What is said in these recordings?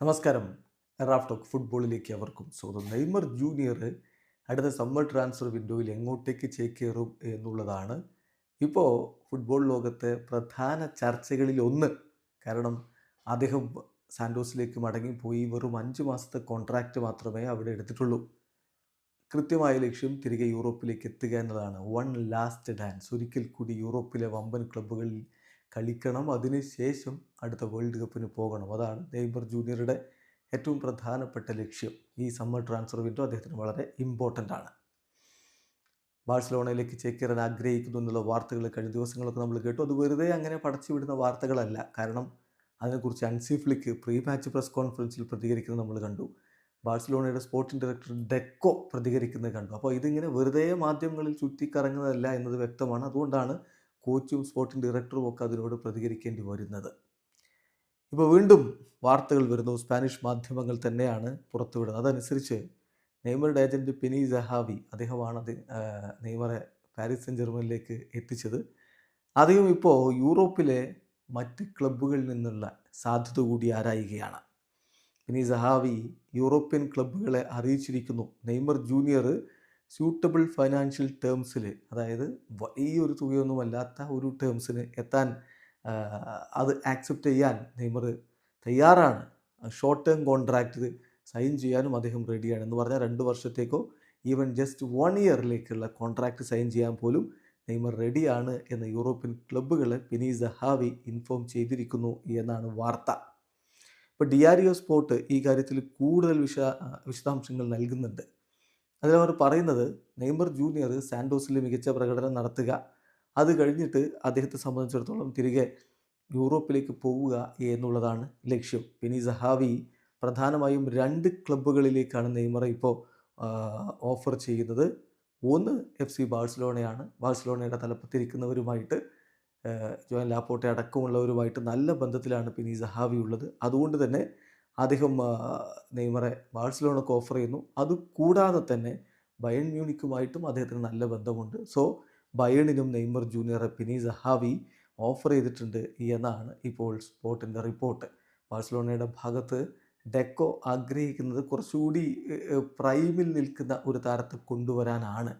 നമസ്കാരം. Raf talk ഫുട്ബോളിലേക്ക് അവർക്കും സ്വാഗതം. നെയ്മർ ജൂനിയർ അടുത്ത സമ്മർ ട്രാൻസ്ഫർ വിൻഡോയിൽ എങ്ങോട്ടേക്ക് ചേക്കേറും എന്നുള്ളതാണ് ഇപ്പോൾ ഫുട്ബോൾ ലോകത്തെ പ്രധാന ചർച്ചകളിൽ ഒന്ന്. കാരണം അദ്ദേഹം സാൻഡോസിലേക്ക് മടങ്ങിപ്പോയി. വെറും അഞ്ച് മാസത്തെ കോൺട്രാക്റ്റ് മാത്രമേ അവിടെ എടുത്തിട്ടുള്ളൂ. കൃത്യമായ ലക്ഷ്യം തിരികെ യൂറോപ്പിലേക്ക് എത്തുക എന്നതാണ്. വൺ ലാസ്റ്റ് ഡാൻസ് ഒരിക്കൽ കൂടി യൂറോപ്പിലെ വമ്പൻ ക്ലബ്ബുകളിൽ കളിക്കണം. അതിനുശേഷം അടുത്ത വേൾഡ് കപ്പിന് പോകണം. അതാണ് നെയ്മർ ജൂനിയറുടെ ഏറ്റവും പ്രധാനപ്പെട്ട ലക്ഷ്യം. ഈ സമ്മർ ട്രാൻസ്ഫർ വിൻഡോ അദ്ദേഹത്തിന് വളരെ ഇമ്പോർട്ടന്റ് ആണ്. ബാഴ്സലോണയിലേക്ക് ചേക്കേറാൻ ആഗ്രഹിക്കുന്നു എന്നുള്ള വാർത്തകൾ കഴിഞ്ഞ ദിവസങ്ങളൊക്കെ നമ്മൾ കേട്ടു. അത് വെറുതെ അങ്ങനെ പടച്ചു വിടുന്ന വാർത്തകളല്ല. കാരണം അതിനെക്കുറിച്ച് Hansi Flick pre match press കോൺഫറൻസിൽ പ്രതികരിക്കുന്നത് നമ്മൾ കണ്ടു. ബാഴ്സലോണയുടെ സ്പോർട്ടിംഗ് ഡയറക്ടർ ഡെക്കോ പ്രതികരിക്കുന്നത് കണ്ടു. അപ്പോൾ ഇതിങ്ങനെ വെറുതെ മാധ്യമങ്ങളിൽ ചുറ്റിക്കറങ്ങുന്നതല്ല എന്നത് വ്യക്തമാണ്. അതുകൊണ്ടാണ് കോച്ചും സ്പോർട്ടിംഗ് ഡയറക്ടറും ഒക്കെ അതിനോട് പ്രതികരിക്കേണ്ടി വരുന്നത്. ഇപ്പോൾ വീണ്ടും വാർത്തകൾ വരുന്നു. സ്പാനിഷ് മാധ്യമങ്ങൾ തന്നെയാണ് പുറത്തുവിടുന്നത്. അതനുസരിച്ച് നെയ്മറുടെ ഏജന്റ് പിനി ജഹാവി അദ്ദേഹമാണ് അത് നെയ്മറെ പാരീസ് സെൻ ജർമ്മനിലേക്ക് എത്തിച്ചത്. അദ്ദേഹം ഇപ്പോൾ യൂറോപ്പിലെ മറ്റ് ക്ലബ്ബുകളിൽ നിന്നുള്ള സാധ്യത കൂടി ആരായുകയാണ്. പിനി ജഹാവി യൂറോപ്യൻ ക്ലബ്ബുകളെ അറിയിച്ചിരിക്കുന്നു. നെയ്മർ ജൂനിയർ സ്യൂട്ടബിൾ ഫൈനാൻഷ്യൽ ടേംസിൽ അതായത് വലിയൊരു തുകയൊന്നുമല്ലാത്ത ഒരു ടേംസിന് എത്താൻ അത് ആക്സെപ്റ്റ് ചെയ്യാൻ നെയ്മർ തയ്യാറാണ്. ഷോർട്ട് ടേം കോൺട്രാക്റ്റ് സൈൻ ചെയ്യാനും അദ്ദേഹം റെഡിയാണ് എന്ന് പറഞ്ഞാൽ രണ്ട് വർഷത്തേക്കോ ഈവൻ ജസ്റ്റ് വൺ ഇയറിലേക്കുള്ള കോൺട്രാക്റ്റ് സൈൻ ചെയ്യാൻ പോലും നെയ്മർ റെഡിയാണ് എന്ന് യൂറോപ്യൻ ക്ലബ്ബുകൾ പിനീസ് ഹാവി ഇൻഫോം ചെയ്തിരിക്കുന്നു എന്നാണ് വാർത്ത. ഇപ്പോൾ ഡിയാരിയോ സ്പോർട്ട് ഈ കാര്യത്തിൽ കൂടുതൽ വിശ വിശദാംശങ്ങൾ നൽകുന്നുണ്ട്. അതിലവർ പറയുന്നത് നെയ്മർ ജൂനിയർ സാൻഡോസിൽ മികച്ച പ്രകടനം നടത്തുക. അത് കഴിഞ്ഞിട്ട് അദ്ദേഹത്തെ സംബന്ധിച്ചിടത്തോളം തിരികെ യൂറോപ്പിലേക്ക് പോവുക എന്നുള്ളതാണ് ലക്ഷ്യം. പിനി സഹാവി പ്രധാനമായും രണ്ട് ക്ലബ്ബുകളിലേക്കാണ് നെയ്മറെ ഇപ്പോൾ ഓഫർ ചെയ്യുന്നത്. ഒന്ന് എഫ് സി ബാഴ്സലോണയാണ്. ബാഴ്സലോണയുടെ തലപ്പത്തിരിക്കുന്നവരുമായിട്ട് ജോയൻ ലാപ്പോട്ടെ അടക്കമുള്ളവരുമായിട്ട് നല്ല ബന്ധത്തിലാണ് പിനി സഹാവി ഉള്ളത്. അതുകൊണ്ട് തന്നെ അദ്ദേഹം നെയ്മറെ ബാഴ്സലോണക്ക് ഓഫർ ചെയ്യുന്നു. അതുകൂടാതെ തന്നെ ബയൺ മ്യൂണിക്കുമായിട്ടും അദ്ദേഹത്തിന് നല്ല ബന്ധമുണ്ട്. സോ ബയണിനും നെയ്മർ ജൂനിയറെ പിനി സഹാവി ഓഫർ ചെയ്തിട്ടുണ്ട് എന്നാണ് ഇപ്പോൾ സ്പോർട്ടിന്റെ റിപ്പോർട്ട് ബാഴ്സലോണയുടെ ഭാഗത്ത് ഡെക്കോ ആഗ്രഹിക്കുന്നത് കുറച്ചുകൂടി പ്രൈമിൽ നിൽക്കുന്ന ഒരു താരത്തെ കൊണ്ടുവരാനാണ്.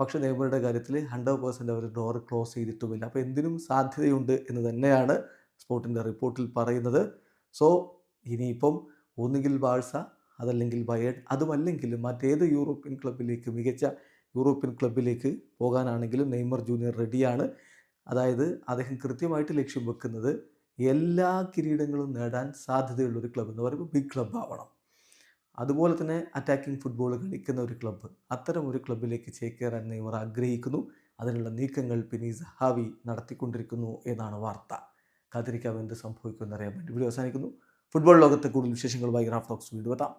പക്ഷെ നെയ്മറുടെ കാര്യത്തിൽ ഹൺഡ്രഡ് പേഴ്സന്റ് അവർ ഡോർ ക്ലോസ് ചെയ്തിട്ടുമില്ല. അപ്പോൾ എന്തിനും സാധ്യതയുണ്ട് എന്ന് തന്നെയാണ് സ്പോർട്ടിന്റെ റിപ്പോർട്ടിൽ പറയുന്നത്. സോ ഇനിയിപ്പം ഒന്നുകിൽ ബാഴ്സ അതല്ലെങ്കിൽ ബയേഡ് അതുമല്ലെങ്കിൽ മറ്റേത് യൂറോപ്യൻ ക്ലബിലേക്ക് മികച്ച യൂറോപ്യൻ ക്ലബിലേക്ക് പോകാനാണെങ്കിലും നെയ്മർ ജൂനിയർ റെഡിയാണ്. അതായത് അദ്ദേഹം കൃത്യമായിട്ട് ലക്ഷ്യം വെക്കുന്നത് എല്ലാ കിരീടങ്ങളും നേടാൻ സാധ്യതയുള്ളൊരു ക്ലബ്ബ് എന്ന് പറയുമ്പോൾ ബിഗ് ക്ലബ്ബ് ആവണം. അതുപോലെ തന്നെ അറ്റാക്കിംഗ് ഫുട്ബോൾ കളിക്കുന്ന ഒരു ക്ലബ്ബ് അത്തരം ഒരു ക്ലബിലേക്ക് ചേക്കേറാൻ നെയ്മർ ആഗ്രഹിക്കുന്നു. അതിനുള്ള നീക്കങ്ങൾ പിനീസ് ഹാവി നടത്തിക്കൊണ്ടിരിക്കുന്നു എന്നാണ് വാർത്ത. കാത്തിരിക്കാവ് എന്ത് സംഭവിക്കുമെന്നറിയാൻ വേണ്ടി വീഡിയോ അവസാനിക്കുന്നു. ഫുട്ബോൾ ലോകത്തെ കൂടുതൽ വിശേഷങ്ങളുമായി ഗ്രാഫ് ടോക്സ് വീണ്ടും എത്താം.